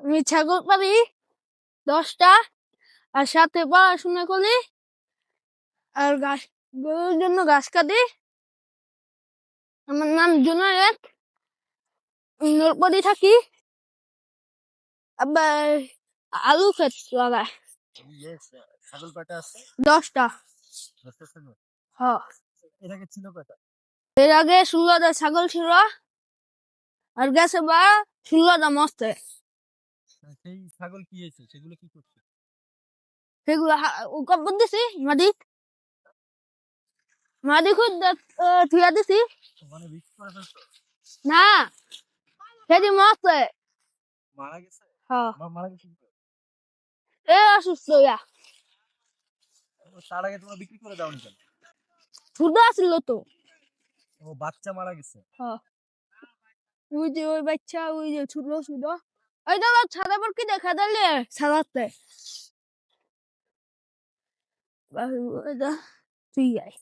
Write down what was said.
আমি ছাগল পালি দশটা আর সাথে পড়াশোনা করি আর গাছ গরুর জন্য ঘাস কাটি। আমার নাম জুনায়েদ নরপদি থাকি। আবার আলু ক্ষেত লাগায় ছাগল কয়টা আছে। দশটা। দশটা ছাগল? হ। এর আগে ছিল এর আগে ষোলোটা ছাগল ছিল। আর গেছে বা ষোলোটা মস্তে। সেই ছাগল কি হয়েছে? সেগুলো কি করছে? সেগুলো দিছি মাটি মাটি থিয়া দিছি। মানে না সেটি মস্তে। মারা গেছে? হ্যাঁ মারা গেছে এ অসুস্থ ইয়া। তার আগে তোমরা বিক্রি করে দাও কেন? ছোট আসছিল তো। ও বাচ্চা মারা গেছে? হ্যাঁ ওই যে ওই বাচ্চা, ওই যে ছোট ছোট। ওই দেখো সাদা পর কি দেখা দিলে সাদাতে। তুই আয়।